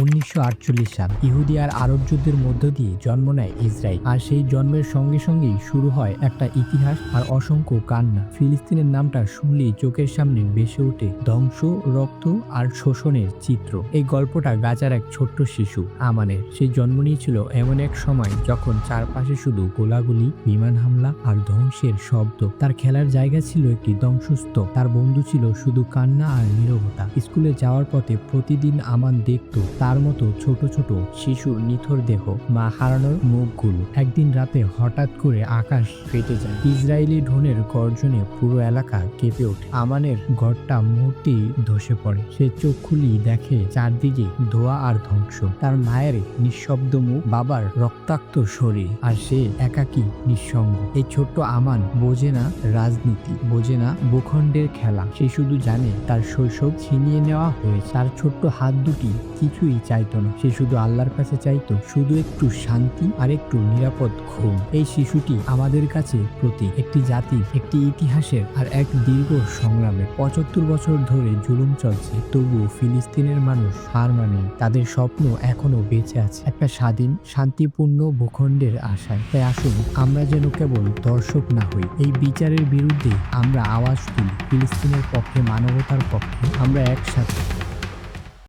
উনিশশো আটচল্লিশ সাল ইহুদি আর আরব যুদ্ধের মধ্য দিয়ে জন্ম নেয় ইসরায়েল। আর সেই জন্মের সঙ্গে সঙ্গেই শুরু হয় একটা ইতিহাস আর অসংখ্য কান্না। ফিলিস্তিনের নামটা শুনলেই চোখের সামনে বেসে ওঠে ধ্বংস, রক্ত আর শোষণের চিত্র। এই গল্পটা গাজার এক ছোট্ট শিশু আমানের। সেই জন্ম নিয়েছিল এমন এক সময় যখন চারপাশে শুধু গোলাগুলি, বিমান হামলা আর ধ্বংসের শব্দ। তার খেলার জায়গা ছিল একটি ধ্বংসস্তূপ। তার বন্ধু ছিল শুধু কান্না আর নীরবতা। স্কুলে যাওয়ার পথে প্রতিদিন আমান দেখতো তার মতো ছোট ছোট শিশুর নিথর দেহ মা হারানোর মুখগুলো একদিন রাতে হঠাৎ করে আকাশ ফেটে যায়। ইসরায়েলি ঢোনের গর্জনে পুরো এলাকা কেঁপে ওঠে। আমানের ঘরটা মুহূর্তেই ধসে পড়ে। সে চোখ খুলি দেখে চারদিকে ধোয়া আর ধ্বংস। তার মায়ের নিঃশব্দ মুখ, বাবার রক্তাক্ত শরীর, আর সে একাকী নিঃসঙ্গ। এই ছোট্ট আমান বোঝে না রাজনীতি, বোঝে না ভূখণ্ডের খেলা। সে শুধু জানে তার শৈশব ছিনিয়ে নেওয়া হয়েছে। তার ছোট্ট হাত দুটি কিছুই চাইতো না। সে শুধু আল্লাহর কাছে চাইতো, শুধু একটু শান্তি আর একটু নিরাপদ ঘুম। এই শিশুটি আমাদের কাছে প্রতীক, একটি জাতির একটি ইতিহাসের আর এক দীর্ঘ সংগ্রামে পঁচাত্তর বছর ধরে জুলুম চলছে, তবুও ফিলিস্তিনের মানুষ হার মানে তাদের স্বপ্ন এখনও বেঁচে আছে। একটা স্বাধীন, শান্তিপূর্ণ ভূখণ্ডের আশায়। তাই আসুন, আমরা যেন কেবল দর্শক না হই। এই বিচারের বিরুদ্ধে আমরা আওয়াজ তুলি। ফিলিস্তিনের পক্ষে, মানবতার পক্ষে আমরা একসাথে।